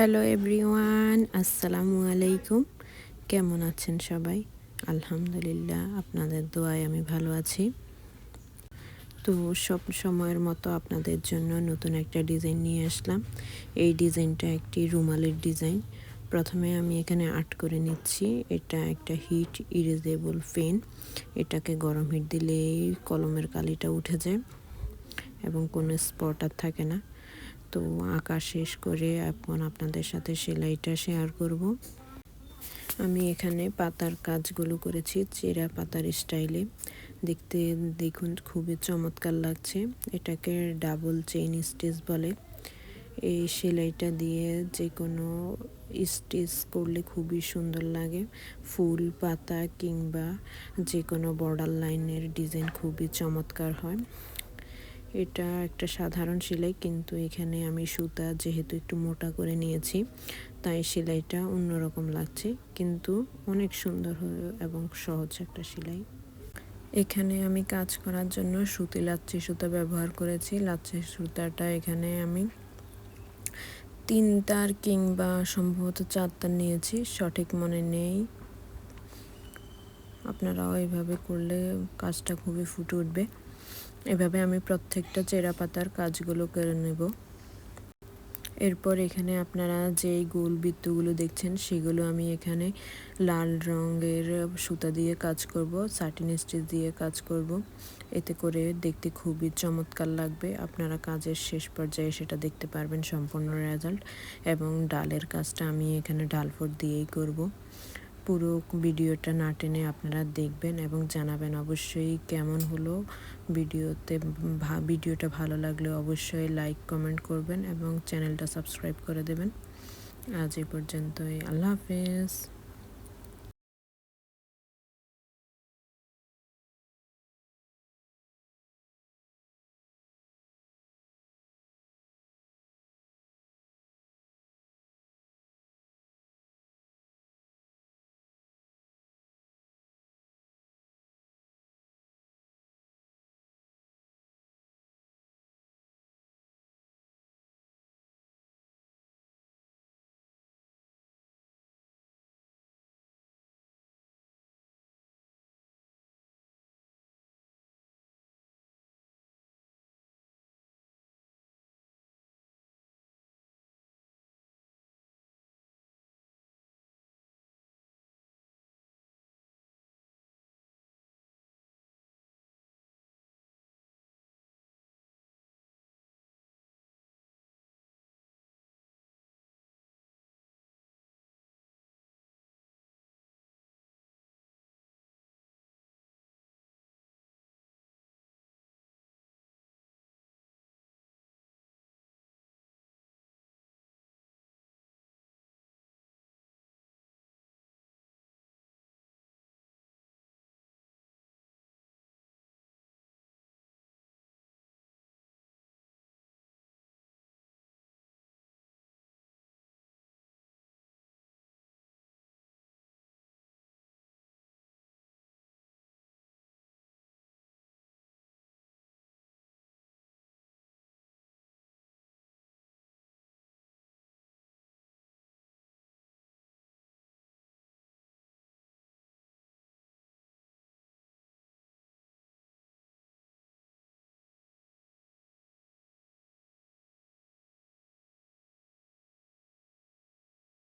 Hello everyone আসসালামু আলাইকুম কেমন আছেন সবাই? আলহামদুলিল্লাহ, আপনাদের দোয়ায় আমি ভালো আছি। তো সব সময়ের মতো আপনাদের জন্য নতুন একটা ডিজাইন নিয়ে আসলাম। এই ডিজাইনটা একটি রুমালের ডিজাইন। প্রথমে আমি এখানে আর্ট করে নিচ্ছি। এটা একটা হিট ইরেজেবল পেন এটাকে গরম হিট দিলেই কলমের কালিটা উঠে যায় এবং কোনো স্পট আর থাকে না। তো আঁকা শেষ করে এখন আপনাদের সাথে সেলাইটা শেয়ার করব। আমি এখানে পাতার কাজগুলো করেছি চেরা পাতার স্টাইলে দেখতে, দেখুন, খুবই চমৎকার লাগছে। এটাকে ডাবল চেইন স্টিচ বলে। এই সেলাইটা দিয়ে যে কোনো স্টিচ করলে খুবই সুন্দর লাগে। ফুল, পাতা কিংবা যে কোনো বর্ডার লাইনের ডিজাইন খুবই চমৎকার হয়। এটা একটা সাধারণ সেলাই, কিন্তু এখানে আমি সুতা যেহেতু একটু মোটা করে নিয়েছি, তাই সেলাইটা অন্যরকম লাগছে, কিন্তু অনেক সুন্দর এবং সহজ একটা সেলাই। এখানে আমি কাজ করার জন্য সুতি লাচ্ছি সুতা ব্যবহার করেছি। লাচ্ছি সুতাটা এখানে আমি তিন তার কিংবা সম্ভবত চার তার নিয়েছি, সঠিক মনে নেই। আপনারাও এইভাবে করলে কাজটা খুবই ফুটে উঠবে। এভাবে আমি প্রত্যেকটা চেরা পাতার কাজগুলো করে নেব। এরপর এখানে আপনারা যেই গোল বৃত্তগুলো দেখছেন, সেগুলো আমি এখানে লাল রঙের সুতা দিয়ে কাজ করব সাটিন স্টিচ দিয়ে কাজ করব। এতে করে দেখতে খুবই চমৎকার লাগবে। আপনারা কাজের শেষ পর্যায়ে সেটা দেখতে পারবেন সম্পূর্ণ রেজাল্ট এবং ডালের কাজটা আমি এখানে ডালফোর দিয়েই করব। পুরো ভিডিওটা না টেনে আপনারা দেখবেন এবং জানাবেন অবশ্যই কেমন হলো ভিডিওতে ভিডিওটা ভালো লাগলে অবশ্যই লাইক কমেন্ট করবেন এবং চ্যানেলটা সাবস্ক্রাইব করে দেবেন। আজ এই পর্যন্তই। আল্লাহ হাফেজ।